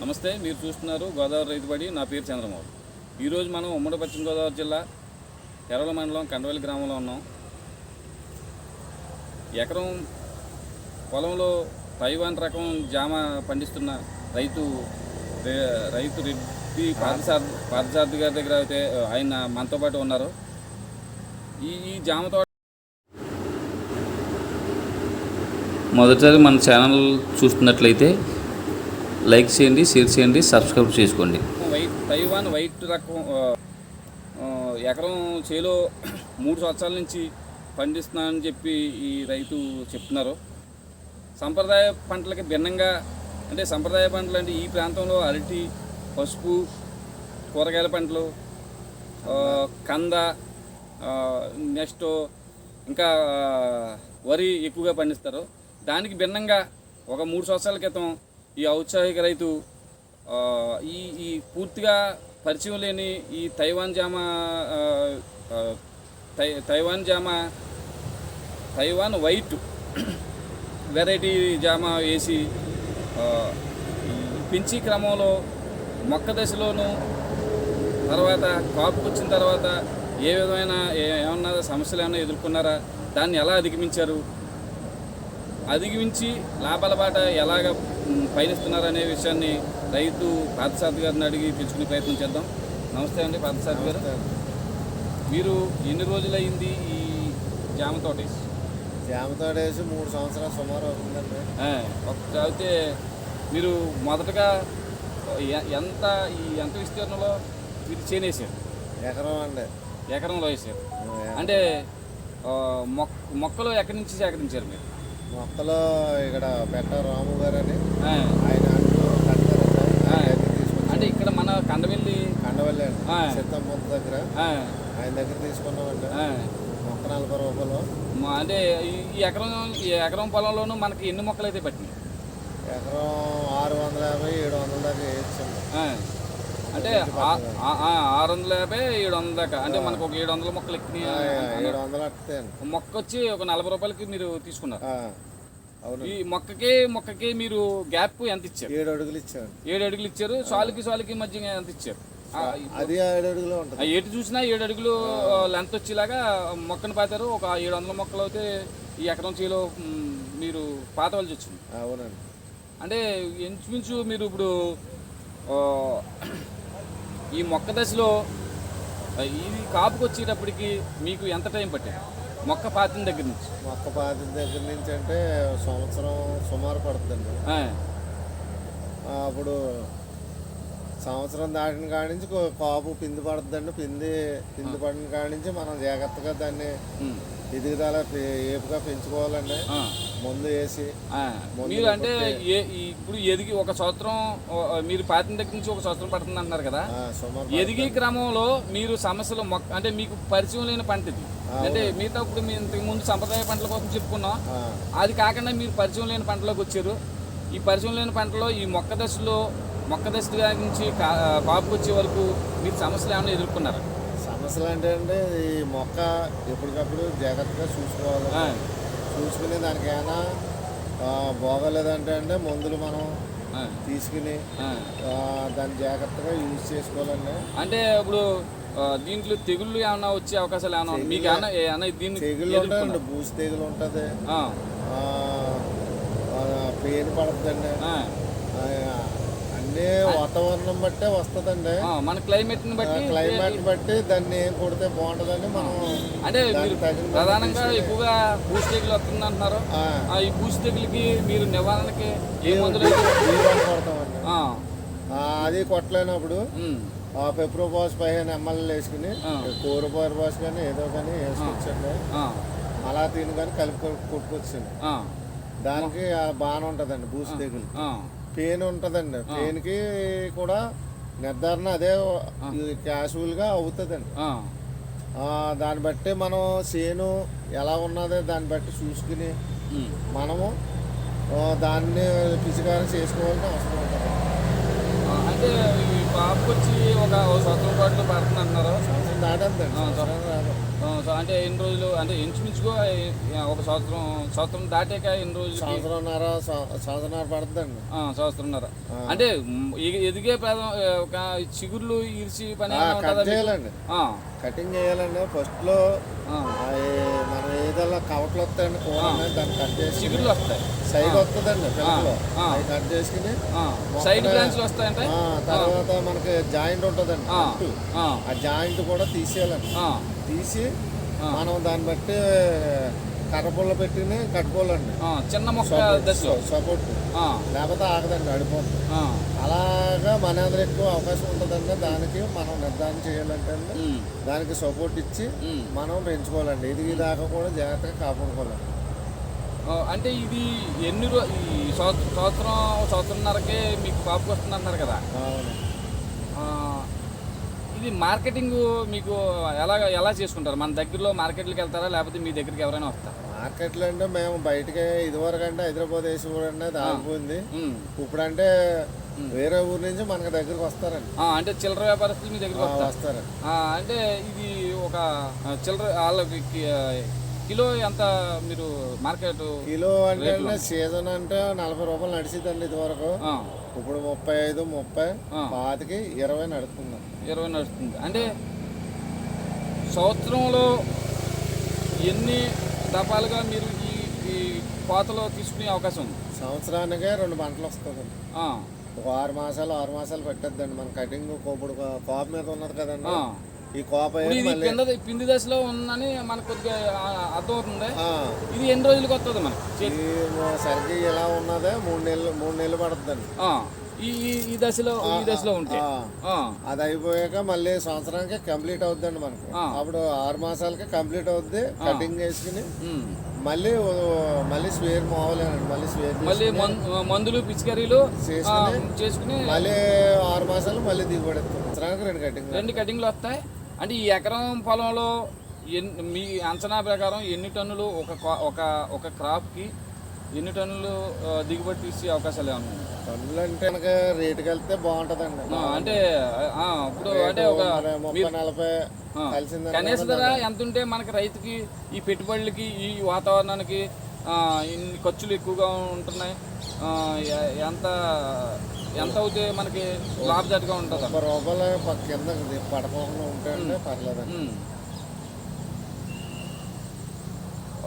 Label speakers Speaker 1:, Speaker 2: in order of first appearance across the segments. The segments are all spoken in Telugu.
Speaker 1: నమస్తే మీరు చూస్తున్నారు గోదావరి రైతుబడి నా పేరు చంద్రమౌళి. ఈరోజు మనం ఉమ్మడి పశ్చిమ గోదావరి జిల్లా ఎర్రల మండలం కండవల్లి గ్రామంలో ఉన్నాం. ఎకరం పొలంలో తైవాన్ రకం జామ పండిస్తున్న రైతు రైతు రెడ్డి పార్థసారథి పార్థసారథి గారి దగ్గర అయితే ఆయన మనతో పాటు ఉన్నారు. ఈ ఈ జామ తోట మొదటిసారి మన ఛానల్ చూస్తున్నట్లయితే లైక్ చేయండి షేర్ చేయండి సబ్స్క్రైబ్ చేసుకోండి. వైట్ తైవాన్ వైట్ రకం ఎకరం చేలో మూడు సంవత్సరాల నుంచి పండిస్తున్నానని చెప్పి ఈ రైతు చెప్తున్నారు. సంప్రదాయ పంటలకి భిన్నంగా అంటే సంప్రదాయ పంటలు అంటే ఈ ప్రాంతంలో అరటి పసుపు కూరగాయల పంటలు కంద నెక్స్ట్ ఇంకా వరి ఎక్కువగా పండిస్తారు. దానికి భిన్నంగా ఒక మూడు సంవత్సరాల క్రితం ఈ ఔత్సాహిక రైతు ఈ ఈ పూర్తిగా పరిచయం లేని ఈ తైవాన్ జామ తై తైవాన్ జామ తైవాన్ వైట్ వెరైటీ జామ వేసి పెంచి క్రమంలో మొక్క దశలోనూ తర్వాత కాపుకు వచ్చిన తర్వాత ఏ విధమైన ఏమన్నా సమస్యలు ఏమైనా ఎదుర్కొన్నారా? దాన్ని ఎలా అధిగమించారు? అధిగమించి లాభాల బాట ఎలాగ మ్, పయనిస్తున్నారు అనే విషయాన్ని రైతు పార్థసారథి గారిని అడిగి తెలుసుకునే ప్రయత్నం చేద్దాం. నమస్తే అండి పార్థసారథి గారు. మీరు ఎన్ని రోజులైంది ఈ జామ తోట వేసి?
Speaker 2: జామతో వేసి మూడు సంవత్సరాలు సుమారు అవుతుందండి.
Speaker 1: అయితే మీరు మొదటగా ఎంత ఈ ఎంత విస్తీర్ణంలో మీరు చేనేసారు?
Speaker 2: ఎకరం అండి.
Speaker 1: ఎకరంలో వేసారు. అంటే ఆ, మొక్ మొక్కలు ఎక్కడి నుంచి సేకరించారు మీరు?
Speaker 2: మొక్కలో ఇక్కడ పెట్ట రాము గారు అని ఆయన అంటూ
Speaker 1: ఇక్కడ మన కండవెల్లి
Speaker 2: కండవల్లి అండి. సిద్ధమ్మ దగ్గర. ఆయన దగ్గర తీసుకున్నామండి మొక్క నలభై రూపాయలు.
Speaker 1: అంటే ఈ ఎకరం ఈ ఎకరం పొలంలోనూ మనకి ఎన్ని మొక్కలు అయితే పట్టినాయి?
Speaker 2: ఎకరం ఆరు వందల యాభై ఏడు వందల దాకా వేయించండి
Speaker 1: అంటే ఆరు వందల యాభై ఏడు వందల దాకా. అంటే మనకు ఒక ఏడు వందల మొక్కలు ఎక్కినాయి మొక్క వచ్చి ఒక నలభై రూపాయలకి మీరు తీసుకున్నారు. ఈ మొక్కకి మొక్కకి మీరు గ్యాప్ ఎంత ఇచ్చారు?
Speaker 2: ఏడు అడుగులు ఇచ్చామండి.
Speaker 1: ఏడు అడుగులు ఇచ్చారు. సాలుకి సాలుకి మధ్య ఎంత ఇచ్చారు?
Speaker 2: అది ఏడు అడుగులు ఉంటుంది.
Speaker 1: ఎటు చూసినా ఏడు అడుగులు లెంత్ వచ్చేలాగా మొక్కను పాతారు. ఒక ఏడు వందల మొక్కలు అయితే ఈ ఎకరం చేలో మీరు పాతవలసి వచ్చింది.
Speaker 2: అవునండి.
Speaker 1: అంటే ఇంచుమించు మీరు ఇప్పుడు ఈ మొక్క దశలో ఇది కాపుకి వచ్చేటప్పటికి మీకు ఎంత టైం పట్టింది? మొక్క పాతిన దగ్గర నుంచి?
Speaker 2: మొక్క పాతి దగ్గర నుంచి అంటే సంవత్సరం సుమారు పడుతుందండి. అప్పుడు సంవత్సరం దాటిన కాడి నుంచి కాపు పిండి పడుతుందండి. పిండి పిండి పడిన కాడి నుంచి మనం జాగ్రత్తగా దాన్ని ఎదుగుదల ఏపుగా పెంచుకోవాలండి. ముందు వేసి.
Speaker 1: మీరు అంటే ఇప్పుడు ఎదిగి ఒక సంవత్సరం మీరు పాతిన దగ్గర నుంచి ఒక సంవత్సరం పడుతుంది అంటున్నారు కదా. ఎదిగే క్రమంలో మీరు సమస్యలు మొక్క అంటే మీకు పరిచయం లేని పంట ఇది. అంటే మిగతా ఇప్పుడు మీ ఇంతకు ముందు సంప్రదాయ పంటల కోసం చెప్పుకున్నాం. అది కాకుండా మీరు పరిచయం లేని పంటలోకి వచ్చారు. ఈ పరిచయం లేని పంటలో ఈ మొక్క దశలో మొక్క దశ నుంచి కా- కాపుకి వచ్చే వరకు మీరు సమస్యలు ఏమైనా ఎదుర్కొన్నారు?
Speaker 2: సమస్యలు అంటే అండి ఈ మొక్క ఎప్పటికప్పుడు జాగ్రత్తగా చూసుకోవాలి. చూసుకుని దానికి ఏమైనా బాగోలేదంటే అంటే మందులు మనం తీసుకుని దాన్ని జాగ్రత్తగా యూజ్ చేసుకోవాలండి.
Speaker 1: అంటే ఇప్పుడు దీంట్లో తెగుళ్ళు ఏమైనా వచ్చే అవకాశాలు ఏమైనా? మీకు ఏమైనా ఏమైనా దీన్ని
Speaker 2: తెగులు ఉంటాయండి బూసి తెగులు ఉంటుంది. పెయిన్ పడుతుందండి అన్నీ వాతావరణం బట్టే వస్తుందండి.
Speaker 1: మన క్లైమేట్ని బట్టి
Speaker 2: క్లైమేట్ బట్టి దాన్ని ఏం కొడితే బాగుంటుందని మనం
Speaker 1: అంటే మీరు ప్రధానంగా ఎక్కువగా బూసి తెగులు వస్తుంది అంటున్నారు ఈ బూసి తెగులకి మీరు నివారణకి ఏ మందులు
Speaker 2: కొడతామండి అది కొట్టలేనప్పుడు ఆ పెప్రోపాస్ పదిహేను ఎంఎల్ వేసుకుని
Speaker 1: ఆ.
Speaker 2: కూరపాస్ కానీ ఏదో కానీ వేసుకొచ్చండి. అలా తిని కానీ కలిపి కొట్టుకొచ్చండి
Speaker 1: ఆ,
Speaker 2: దానికి బాగానే ఉంటుందండి బూసి తెగులు పెయిన్ ఉంటుందండి. పెయిన్కి కూడా నిర్ధారణ అదే క్యాజువల్గా అవుతుందండి. దాన్ని బట్టి మనం చేను ఎలా ఉన్నదో దాన్ని బట్టి చూసుకుని. మనము దాన్ని పిచికారం చేసుకోవాలని అవసరం ఉంటుంది.
Speaker 1: అంటే ఈ వచ్చి ఒక సంవత్సరం పాటు పడుతుంది అంటున్నారు
Speaker 2: సంవత్సరం
Speaker 1: అంటే ఎన్ని రోజులు అంటే ఇంచుమించుగా ఒక సంవత్సరం సంవత్సరం దాటాక ఎన్ని రోజులు
Speaker 2: సంవత్సరంన్నర సంవత్సరంన్నర పడుతుందండి.
Speaker 1: సంవత్సరంన్నర. అంటే ఎదిగే ప్రదం ఒక చిగుర్లు ఇరిచి పని?
Speaker 2: చేయాలండి. కటింగ్ చేయాలండి. ఫస్ట్లో
Speaker 1: ఆ.
Speaker 2: మనం ఏదైనా కవట్లు వస్తాయండి దాన్ని కట్ చేసి
Speaker 1: చిగుర్లు వస్తాయి.
Speaker 2: సైడ్ వస్తుందండి పిల్లలు. కట్ చేసుకుని
Speaker 1: సైడ్ బ్రాంచ్లు వస్తాయంటే
Speaker 2: తర్వాత మనకి జాయింట్ ఉంటుందండి
Speaker 1: ఆ,
Speaker 2: జాయింట్ కూడా తీసేయాలండి. తీసి. మనం దాన్ని బట్టి కర్రపుల్ల పెట్టి కట్టుకోవాలండి.
Speaker 1: చిన్న మొక్క
Speaker 2: సపోర్ట్ లేకపోతే ఆగదండి అడిపోతుంది అలాగా మన ఎదురు ఎక్కువ అవకాశం ఉంటుందండి దానికి మనం నిర్ధారణ చేయాలంటే దానికి సపోర్ట్ ఇచ్చి. మనం పెంచుకోవాలండి. ఇది దాకా కూడా జాగ్రత్తగా కాపాడుకోవాలండి.
Speaker 1: అంటే ఇది ఎన్ని రో ఈ సంవత్సరం సంవత్సరం సంవత్సరంన్నరకే మీకు పాపకు వస్తుంది అంటున్నారు కదా ఇది మార్కెటింగ్ మీకు ఎలా ఎలా చేసుకుంటారు? మన దగ్గరలో మార్కెట్లకు వెళ్తారా? లేకపోతే మీ దగ్గరికి ఎవరైనా వస్తారా?
Speaker 2: మార్కెట్లో అంటే మేము బయటకి ఇదివరకు అంటే హైదరాబాద్ వేసి కూడా అనేది ఆగిపోయింది. ఇప్పుడంటే వేరే ఊరు నుంచి మనకి దగ్గరికి వస్తారండి.
Speaker 1: అంటే చిల్లర వ్యాపారస్తులు మీ దగ్గరికి వస్తారు?
Speaker 2: వస్తారండి.
Speaker 1: అంటే ఇది ఒక చిల్లర వాళ్ళకి కిలో ఎంత మీరు మార్కెట్
Speaker 2: కిలో అంటే సీజన్ అంటే నలభై రూపాయలు నడిచిద్దండి ఇదివరకు.
Speaker 1: ఆ,
Speaker 2: ఇప్పుడు ముప్పై ఐదు ముప్పై. పాతికి ఇరవై నడుపుతున్నాం
Speaker 1: ఇరవై నడుస్తుంది. అంటే సంవత్సరంలో ఎన్ని దఫాలుగా మీరు ఈ ఈ కోతలో తీసుకునే అవకాశం ఉంది?
Speaker 2: సంవత్సరానికే రెండు పంటలు వస్తుందండి. ఒక ఆరు మాసాలు ఆరు మాసాలు పెట్టద్దండి. మన కటింగ్ ఇప్పుడు కోప మీద ఉన్నది కదండి. ఈ కోప
Speaker 1: ఇది పిండి దశలో ఉందని మనకు కొద్దిగా అర్థమవుతుంది? ఇది ఎన్ని రోజులకి వస్తుంది మనకి?
Speaker 2: సరికి ఇలా ఉన్నదే మూడు నెలలు మూడు నెలలు పడుతుందండి.
Speaker 1: ఈ ఈ- దశలో ఈ దశలో ఉంటే.
Speaker 2: అది అయిపోయాక మళ్ళీ సంవత్సరానికి కంప్లీట్ అవుద్దండి మనకు. అప్పుడు ఆరు మాసాలకి కంప్లీట్ అవుద్ది కటింగ్ వేసుకుని. మళ్ళీ మళ్ళీ స్వేర్ మామూలేనండి మళ్ళీ స్వేర్
Speaker 1: మళ్ళీ మందులు పిచికారీలు
Speaker 2: చేసుకుని మళ్ళీ ఆరు మాసాలు మళ్ళీ దిగుబడి రెండు కటింగ్
Speaker 1: రెండు కటింగ్లు వస్తాయి. అంటే ఈ ఎకరం పొలంలో ఎన్ని మీ అంచనా ప్రకారం ఎన్ని టన్నులు ఒక కా- ఒక ఒక క్రాప్కి ఎన్ని టన్నులు దిగుబడి తీసే అవకాశాలు ఏమన్నా?
Speaker 2: పనులు అంటే కనుక రేటుకి వెళ్తే బాగుంటదండి
Speaker 1: అంటే ఆ, ఇప్పుడు అంటే ఒక
Speaker 2: నలభై
Speaker 1: కనీస ధర ఎంత ఉంటే మనకి రైతుకి ఈ పెట్టుబడులకి ఈ వాతావరణానికి ఆ, ఇన్ని ఖర్చులు ఎక్కువగా ఉంటున్నాయి. ఎంత ఎంత అవుతే మనకి లాభదాటిగా ఉంటుందా?
Speaker 2: రూపాయలు కింద పడకుండా ఉంటే అంటే పర్లేదండి.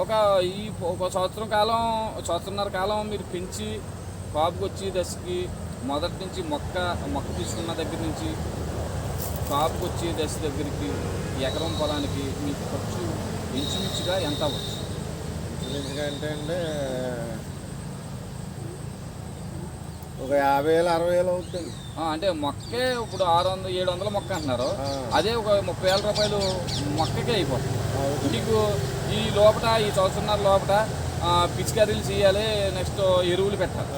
Speaker 1: ఒక ఈ ఒక సంవత్సరం కాలం సంవత్సరంన్నర కాలం మీరు పెంచి కాపుకి వచ్చి దశకి మొదటి నుంచి మొక్క మొక్క తీసుకున్న దగ్గర నుంచి కాపుకి వచ్చే దశ దగ్గరికి ఎకరం పొలానికి మీకు ఖర్చు ఇంచుమించుగా ఎంత అవ్వచ్చు?
Speaker 2: ఎందుకంటే అండి ఒక యాభై వేలు అరవై వేలు అవుతుంది
Speaker 1: అంటే మొక్కే ఇప్పుడు ఆరు వందలు ఏడు వందల మొక్క అంటున్నారు. అదే ఒక ముప్పై వేల రూపాయలు మొక్కకే అయిపోతుంది. మీకు ఈ లోపల ఈ సంవత్సరంన్నర లోపల పిచికారీలు చేయాలి నెక్స్ట్ ఎరువులు పెట్టాలి.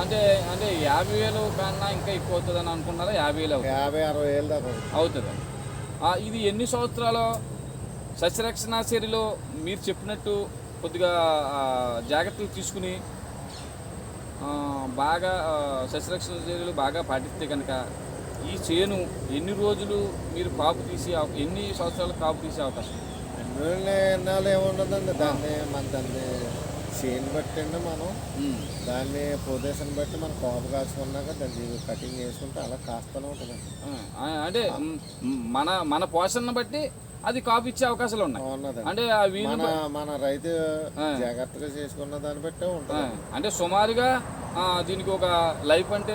Speaker 1: అంటే అంటే యాభై వేలు కన్నా ఇంకా ఎక్కువ అవుతుంది అని అనుకున్నారా యాభై వేలు
Speaker 2: యాభై అరవై వేలు దాకా అవుతుంది.
Speaker 1: ఇది ఎన్ని సంవత్సరాలు? సస్యరక్షణ చర్యలు మీరు చెప్పినట్టు కొద్దిగా జాగ్రత్తలు తీసుకుని బాగా సస్యరక్షణ చర్యలు బాగా పాటిస్తే కనుక ఈ చేను ఎన్ని రోజులు మీరు కాపు తీసే ఎన్ని సంవత్సరాలు కాపు తీసే అవకాశం?
Speaker 2: ఎన్నాళ్ళు ఏముండదండి? దాన్ని మన దాన్ని చేను బట్టి అండి మనం. దాన్ని ప్రదేశం బట్టి మనం కోప కాసుకున్నాక దాన్ని కటింగ్ చేసుకుంటే అలా కాస్తూనే ఉంటుందండి.
Speaker 1: అంటే మన మన పోషణను బట్టి అది కాపు ఇచ్చే అవకాశాలు ఉన్నాయి. అంటే ఆ వీలు
Speaker 2: మన మన రైతు. జాగ్రత్తగా చేసుకున్న దాన్ని బట్టే ఉంటుంది
Speaker 1: అంటే సుమారుగా ఆ, దీనికి ఒక లైఫ్ అంటే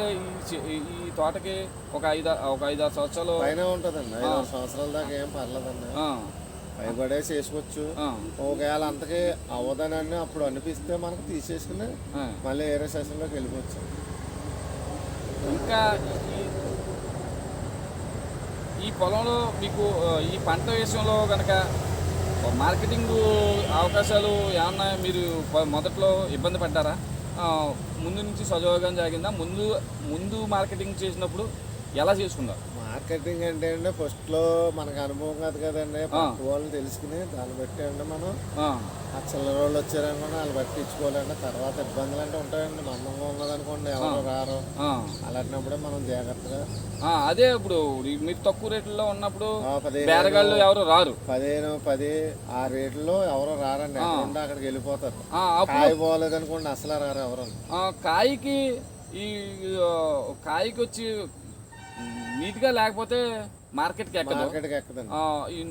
Speaker 1: ఈ తోటకి ఒక ఐదు ఒక ఐదు ఆరు సంవత్సరాలు
Speaker 2: పైన ఉంటుందండి. ఐదు ఆరు సంవత్సరాల దాకా ఏం పర్లేదండి. చేసుకోవచ్చు
Speaker 1: ఆ,
Speaker 2: ఒకవేళ అంతకి అవ్వదనని అప్పుడు అనిపిస్తే మనకు తీసేసుకుని. మళ్ళీ వేరే సెషన్లోకి వెళ్ళిపోవచ్చు.
Speaker 1: ఇంకా ఈ- పొలంలో మీకు ఈ పంట విషయంలో కనుక మార్కెటింగ్ అవకాశాలు ఏమన్నా మీరు మొదట్లో ఇబ్బంది పడ్డారా? ముందు నుంచి సజావుగా జరిగిందా ముందు ముందు మార్కెటింగ్ చేసినప్పుడు ఎలా చేసుకున్నారు?
Speaker 2: మార్కెటింగ్ అంటే అండి ఫస్ట్లో మనకు అనుభవం కాదు కదండి వాళ్ళు తెలుసుకుని దాన్ని బట్టి అండి మనం.
Speaker 1: ఆ,
Speaker 2: చిల్లర వాళ్ళు వచ్చారనుకోండి వాళ్ళు బట్టి ఇచ్చుకోవాలండి తర్వాత ఇబ్బందులు అంటే ఉంటాయండి. మందంగా ఉన్నదనుకోండి ఎవరు రారు.
Speaker 1: ఆ,
Speaker 2: అలాంటప్పుడే మనం జాగ్రత్తగా
Speaker 1: ఆ, అదే ఇప్పుడు మీరు తక్కువ రేట్లలో ఉన్నప్పుడు బేరగాళ్ళు ఎవరు రారు.
Speaker 2: పదిహేను పది ఆ రేట్లలో ఎవరు రారండి. అక్కడికి వెళ్ళిపోతారు. కాయ పోలేదనుకోండి అసలు రారు ఎవరు.
Speaker 1: ఆ, కాయకి ఈ కాయకి వచ్చి నీట్గా లేకపోతే మార్కెట్కి ఎక్కదు.
Speaker 2: మార్కెట్కి ఎక్కదండి.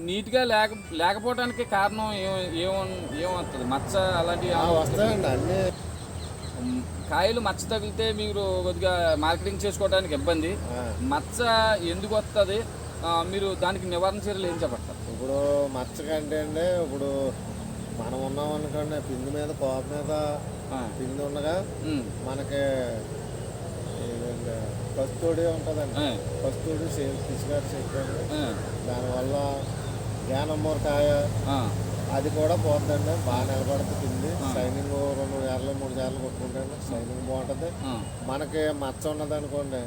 Speaker 1: నీట్గా లేక లేకపోవడానికి కారణం ఏమవుతుంది మచ్చ అలాంటి
Speaker 2: ఆ, వస్తాయండి అన్ని.
Speaker 1: కాయలు మచ్చ తగిలితే మీరు కొద్దిగా మార్కెటింగ్ చేసుకోవడానికి ఇబ్బంది. మచ్చ ఎందుకు వస్తుంది మీరు దానికి నివారణ చర్యలు ఏం చెప్పంటారు
Speaker 2: ఇప్పుడు మచ్చకంటే అండి ఇప్పుడు మనం ఉన్నాం అనుకోండి పిండి మీద కోప మీద పిండి ఉండగా మనకి కస్తూడి ఉంటుందండి. కస్తూడి పిచ్చిగారు చెప్పండి.
Speaker 1: ఆ,
Speaker 2: దానివల్ల జ్ఞానమ్మూర కాయ
Speaker 1: ఆ,
Speaker 2: అది కూడా పోతుందండి. బాగా నిలబడుతుంది. షైనింగ్ రెండు సార్లు మూడు సార్లు కొట్టుకుంటాండి షైనింగ్ బాగుంటుంది. మనకి మచ్చ ఉన్నదనుకోండి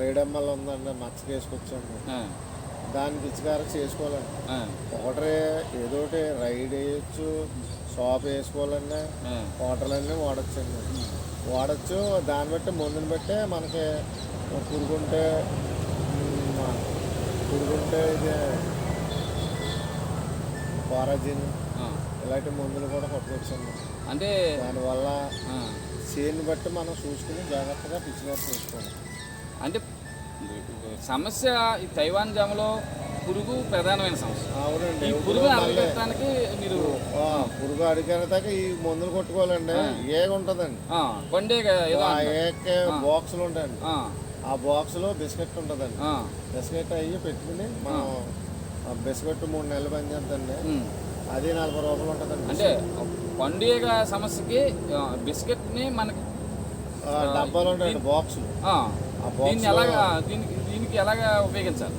Speaker 2: రేడమ్మల్ ఉందండి. మచ్చకి వేసుకొచ్చండి
Speaker 1: ఆ,
Speaker 2: దాన్ని పిచ్చిగారు చేసుకోవాలండి. ఒకటి ఏదో ఒకటి రైడ్ వేయచ్చు షాప్ వేసుకోవాలండి
Speaker 1: ఆ,
Speaker 2: వాటర్లన్నీ వాడచ్చండి. వాడచ్చు. దాన్ని బట్టి మందుని బట్టే మనకి పురుగుంటే పురుగుంటే ఇది పారాజిన్. ఇలాంటి మందులు కూడా కొట్టుకోవచ్చండి
Speaker 1: అంటే
Speaker 2: దానివల్ల చేను బట్టి మనం చూసుకుని జాగ్రత్తగా పిచ్చిగారు చేసుకోవాలి.
Speaker 1: అంటే సమస్య ఈ తైవాన్ జామలో పురుగు ప్రధానమైన సమస్య.
Speaker 2: అవునండి
Speaker 1: ఈ పురుగు అరికట్టడానికి మీరు
Speaker 2: పురుగు అడిగిన దాకా ఈ మందులు కొట్టుకోవాలండి. ఏగ ఉంటుందండి?
Speaker 1: అంటారు.
Speaker 2: ఏకే బాక్సులు ఉంటాయండి.
Speaker 1: ఆ,
Speaker 2: బాక్స్లో బిస్కెట్ ఉంటుందండి. బిస్కెట్ అయ్యి పెట్టుకుని మనం బిస్కెట్ మూడు నెలలు పని చేద్దండి. అది నలభై రూపాయలు ఉంటుందండి.
Speaker 1: అంటే పండుగ సమస్యకి బిస్కెట్ని మనకి
Speaker 2: డబ్బాలు ఉంటాయండి బాక్సులు.
Speaker 1: దీన్ని
Speaker 2: బాక్స్
Speaker 1: ఎలాగా దీనికి దీనికి ఎలాగా ఉపయోగించాలి?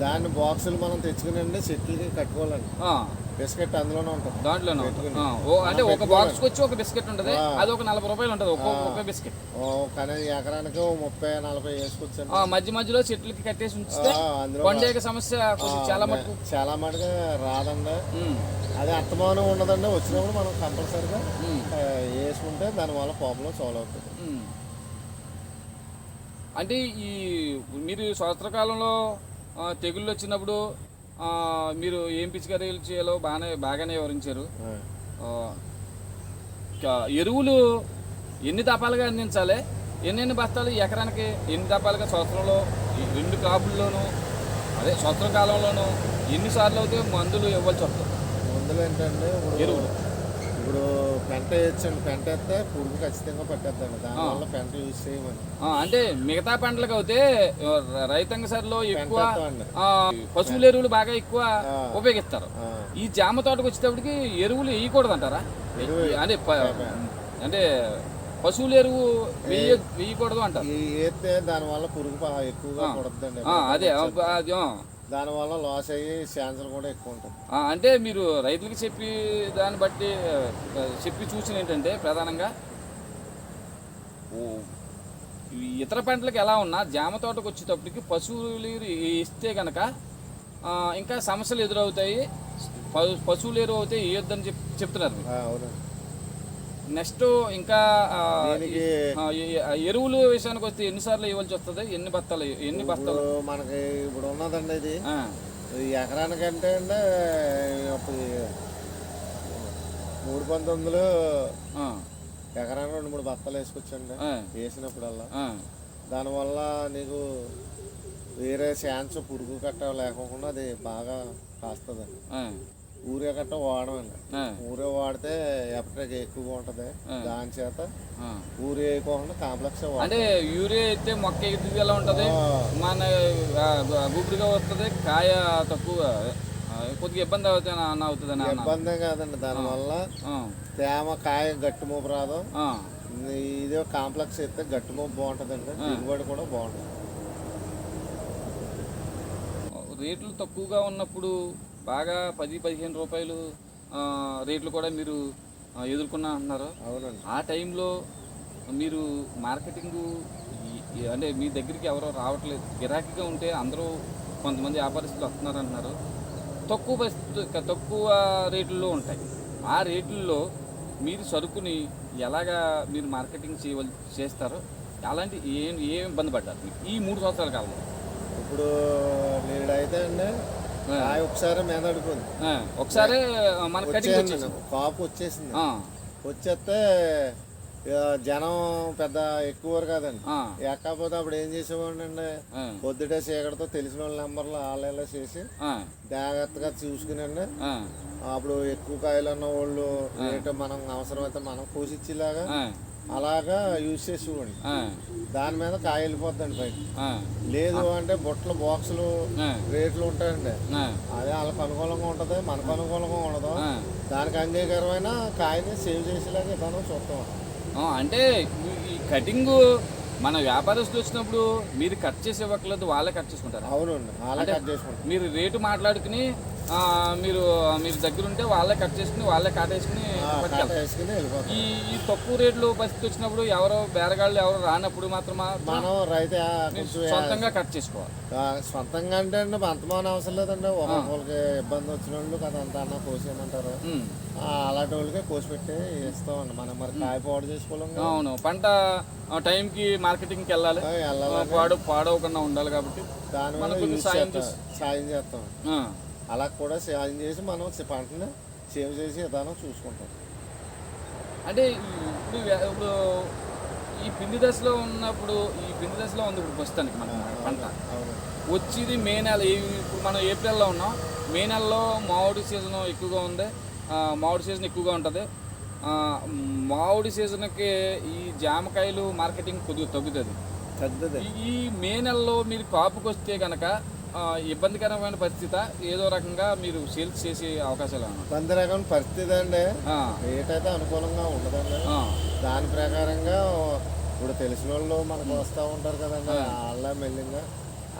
Speaker 2: దాన్ని బాక్సులు మనం తెచ్చుకునండి చెట్లకి కట్టుకోవాలండి. బిస్కెట్ అందులోనే ఉంటుంది.
Speaker 1: దాంట్లోనే ఓ అంటే ఒక బాక్స్కి వచ్చి ఒక బిస్కెట్ ఉంటుంది. అది ఒక నలభై రూపాయలు ఉంటుంది. ఒక్కో ఒక్క బిస్కెట్.
Speaker 2: కానీ ఎకరానికి ముప్పై నలభై వేసుకొచ్చండి
Speaker 1: ఆ, మధ్య మధ్యలో చెట్లకి కట్టేసి ఉంచితే పండుగ సమస్య చాలా మటుకు
Speaker 2: చాలా మటుగా రాదండి. అది అత్తమానం ఉండదండి. వచ్చినప్పుడు మనం కంపల్సరిగా వేసుకుంటే దానివల్ల ప్రాబ్లం సాల్వ్ అవుతుంది.
Speaker 1: అంటే ఈ మీరు సంవత్సరకాలంలో ఆ, తెగుళ్ళు వచ్చినప్పుడు మీరు ఏం పిచికారీలు చేయాలో బాగానే బాగానే వివరించారు. ఎరువులు ఎన్ని దపాలుగా అందించాలి? ఎన్నెన్ని బస్తాలు ఎకరానికి ఎన్ని దపాలుగా సంవత్సరంలో రెండు క్రాపుల్లోనూ అదే సంవత్సర కాలంలోనూ ఎన్నిసార్లు అయితే మందులు ఇవ్వాల్సి వస్తుంది?
Speaker 2: మందులు ఏంటంటే
Speaker 1: ఎరువులు.
Speaker 2: ఇప్పుడు పెంట వేయచ్చండి పెంట వేస్తే పురుగు ఖచ్చితంగా పట్టేద్దండి. దానివల్ల పెంట యూజ్ చేయమని
Speaker 1: అంటే మిగతా పంటలకు అయితే రైతాంగ సరిలో ఎక్కువ పశువుల ఎరువులు బాగా ఎక్కువ. ఉపయోగిస్తారు. ఈ జామ తోటకు వచ్చేటప్పటికి ఎరువులు వేయకూడదు అంటారా
Speaker 2: ఎరువు
Speaker 1: అంటే అంటే పశువుల ఎరువు వేయ వేయకూడదు అంటారు.
Speaker 2: వేస్తే దానివల్ల పురుగు ఎక్కువగా పడుతుందండి
Speaker 1: అదే.
Speaker 2: దానివల్ల లాస్ అయ్యి ఛాన్సులు కూడా ఎక్కువ ఉంటుంది
Speaker 1: అంటే మీరు రైతులకి చెప్పి దాన్ని బట్టి చెప్పి చూసిన ఏంటంటే ప్రధానంగా ఇతర పంటలకు ఎలా ఉన్నా జామ తోటకు వచ్చేటప్పటికి పశువులు ఇస్తే కనుక ఇంకా సమస్యలు ఎదురవుతాయి. పశువులు ఎరువు అవుతాయి వేయొద్దని చెప్ చెప్తున్నారు నెక్స్ట్ ఇంకా ఎరువులు విషయానికి వస్తే ఎన్నిసార్లు ఇవ్వాల్సి వస్తుంది? ఎన్ని బత్తాలు ఎన్ని
Speaker 2: ఇప్పుడు మనకి ఇప్పుడు ఉన్నదండి ఇది. ఎకరానికంటే అండి మూడు పంతొమ్మిదిలో ఎకరానికి రెండు మూడు బత్తాలు వేసుకొచ్చండి వేసినప్పుడల్లా. దానివల్ల నీకు వేరే ఛాన్స్ పురుగు కట్ట లేకోకుండా అది బాగా కాస్తుందండి.
Speaker 1: ఆ,
Speaker 2: ఊరే కట్ట వాడమండి. ఊరే వాడితే ఎప్పటికి ఎక్కువగా ఉంటుంది. దాని చేత. ఊరే వేయకోకుండా కాంప్లెక్స్
Speaker 1: అంటే యూరియా అయితే మొక్క ఎదుగుదల ఉంటుంది? మన గుబురుగా వస్తుంది కాయ తక్కువ కొద్దిగా ఇబ్బంది అవుతుంది అన్న అవుతుంది
Speaker 2: ఇబ్బందే కాదండి దానివల్ల తేమ కాయ గట్టి మోపు రాదు. ఇదే కాంప్లెక్స్ అయితే గట్టి మోపు బాగుంటుందండి. దిగుబడి కూడా బాగుంటుంది.
Speaker 1: రేట్లు తక్కువగా ఉన్నప్పుడు బాగా పది పదిహేను రూపాయలు రేట్లు కూడా మీరు ఎదుర్కొన్నా అంటున్నారు
Speaker 2: అవునండి.
Speaker 1: ఆ టైంలో మీరు మార్కెటింగ్ అంటే మీ దగ్గరికి ఎవరో రావట్లేదు. గిరాకీగా ఉంటే అందరూ కొంతమంది వ్యాపారస్తులు వస్తున్నారు అంటున్నారు తక్కువ పరిస్థితి తక్కువ రేట్లలో ఉంటాయి. ఆ రేట్లలో మీరు సరుకుని ఎలాగా మీరు మార్కెటింగ్ చేయవల్ చేస్తారో అలాంటి ఏం ఏం ఇబ్బంది పడ్డారు? ఈ మూడు సంవత్సరాల కాలంలో.
Speaker 2: ఇప్పుడు నేడైతే అండి ఒకసారి మీద అడుగుంది
Speaker 1: ఒకసారి మన
Speaker 2: కాపు వచ్చేసింది. వచ్చేస్తే జనం పెద్ద ఎక్కువ కాదండి.
Speaker 1: ఆ,
Speaker 2: ఎక్కపోతే అప్పుడు ఏం చేసేవాడిని అండి పొద్దుటే చీకటితో తెలిసిన వాళ్ళ నెంబర్లు ఆన్లైన్లో చేసి జాగ్రత్తగా చూసుకునండి. అప్పుడు ఎక్కువ కాయలు ఉన్న వాళ్ళు రేటు మనం అవసరమైతే మనం కోసిచ్చేలాగా
Speaker 1: ఆ,
Speaker 2: అలాగా యూజ్ చేసేవాడిని
Speaker 1: ఆ,
Speaker 2: దాని మీద కాయ వెళ్ళిపోద్దండి
Speaker 1: ఆ,
Speaker 2: లేదు అంటే బుట్టలు బాక్సులు రేట్లు ఉంటాయండి. అదే వాళ్ళకి అనుకూలంగా ఉంటుంది మనకు అనుకూలంగా ఉండదు. దానికి అంగీకారమైన కాయని సేవ్ చేసేలాగా విధానం చూస్తాం.
Speaker 1: అంటే ఈ- కటింగ్ మన వ్యాపారస్తులు వచ్చినప్పుడు మీరు కట్ చేసి ఇవ్వట్లేదు వాళ్ళే కట్ చేసుకుంటారు?
Speaker 2: అవునండి అలా కట్ చేసుకుంటాం
Speaker 1: మీరు రేటు మాట్లాడుకుని మీరు మీరు దగ్గర ఉంటే వాళ్ళే కట్ చేసుకుని వాళ్ళే కాటేసుకుని ఈ ఈ తక్కువ రేట్లు పరిస్థితి వచ్చినప్పుడు ఎవరో బేరగాళ్ళు ఎవరో రానప్పుడు మాత్రమా
Speaker 2: మనం రైతు
Speaker 1: సొంతంగా కట్ చేసుకోవాలి.
Speaker 2: సొంతంగా అంటే అండి అంతమానం అవసరం లేదండి. ఒక్కొక్కరికి ఇబ్బంది వచ్చిన వాళ్ళు కదా అంత అన్న కోసేయమంటారు. అలాంటి వాళ్ళకే కోసి పెట్టి ఇస్తామండి. మనం మరి కాయ పౌడర్ చేసుకోలేం కదా.
Speaker 1: అవును. పంట టైంకి మార్కెటింగ్కి వెళ్ళాలి. పాడు పాడవకుండా ఉండాలి కాబట్టి
Speaker 2: దాని
Speaker 1: సాయం
Speaker 2: చేస్తాం అలా కూడా సాయం చేసి మనం పంటని సేవ్ చేసి విధానం చూసుకుంటాం.
Speaker 1: అంటే ఇప్పుడు ఇప్పుడు ఈ పిండి దశలో ఉన్నప్పుడు ఈ పిండి దశలో ఉంది ఇప్పుడు ప్రస్తుతానికి మన పంట. వచ్చేది మే నెల ఇప్పుడు మనం ఏప్రిల్లో ఉన్నాం. మే నెలలో మామిడి సీజన్ ఎక్కువగా ఉంది. మామిడి సీజన్ ఎక్కువగా ఉంటుంది. మామిడి సీజన్కి ఈ జామకాయలు మార్కెటింగ్ కొద్దిగా తగ్గుతుంది.
Speaker 2: తగ్గుతుంది.
Speaker 1: ఈ- మే నెలలో మీరు కాపుకి వస్తే కనుక ఇబ్బందికరమైన పరిస్థితి ఏదో రకంగా మీరు సేల్స్ చేసే అవకాశాలు
Speaker 2: రకం పరిస్థితి అండి. రేట్ అయితే అనుకూలంగా ఉండదండి దాని ప్రకారంగా ఇప్పుడు తెలిసిన వాళ్ళు మనకు వస్తూ ఉంటారు కదండి. వాళ్ళ మెల్లింగా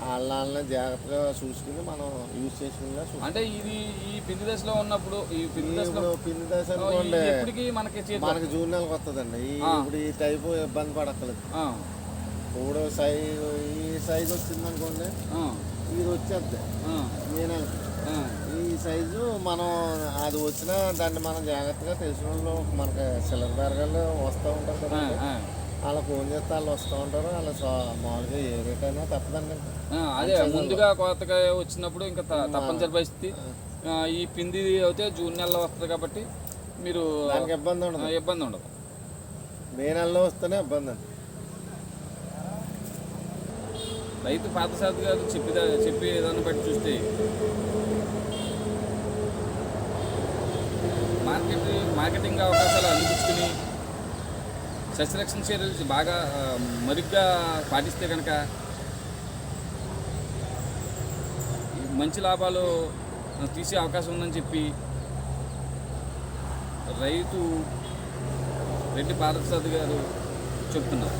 Speaker 2: వాళ్ళ వాళ్ళని జాగ్రత్తగా చూసుకుని మనం యూజ్ చేసుకునేలా
Speaker 1: అంటే ఇది ఈ పిండి దశలో ఉన్నప్పుడు ఈ పిండి దశలో
Speaker 2: పిండి దశ
Speaker 1: ఎప్పటికీ మనకి
Speaker 2: మనకి జూన్ నెలకు వస్తుందండి. ఇప్పుడు ఈ టైపు ఇబ్బంది పడక్కలేదు ఇప్పుడు సైజు ఈ సైజు వచ్చింది అనుకోండి ఇది
Speaker 1: ఆ,
Speaker 2: ఈ సైజు మనం అది వచ్చినా దాన్ని మనం జాగ్రత్తగా తెలిసిన వాళ్ళు మనకి సిల్లర్ బేరగాళ్ళు వస్తూ ఉంటారు కదా. అలా ఫోన్ చేస్తే వాళ్ళు వస్తూ ఉంటారు. అలా మామూలుగా ఏ రేట్ అయినా తప్పదండి.
Speaker 1: అదే ముందుగా కొత్తగా వచ్చినప్పుడు ఇంకా తప్పనిసరి పరిస్థితి. ఈ పిండి అయితే జూన్ నెలలో వస్తుంది కాబట్టి మీరు
Speaker 2: దానికి ఇబ్బంది ఉండదు.
Speaker 1: ఇబ్బంది ఉండదు.
Speaker 2: మే నెలలో వస్తేనే ఇబ్బంది అండి
Speaker 1: రైతు పాతసాది గారు చెప్పి చెప్పే దాన్ని బట్టి చూస్తే. మార్కెట్ మార్కెటింగ్ అవకాశాలు అందిపుచ్చుకుని సస్యరక్షణ చర్యలు బాగా మరుగ్గా మరిగ్గా పాటిస్తే కనుక మంచి లాభాలు తీసే అవకాశం ఉందని చెప్పి రైతు రెడ్డి పార్థసాద్ గారు చెప్తున్నారు.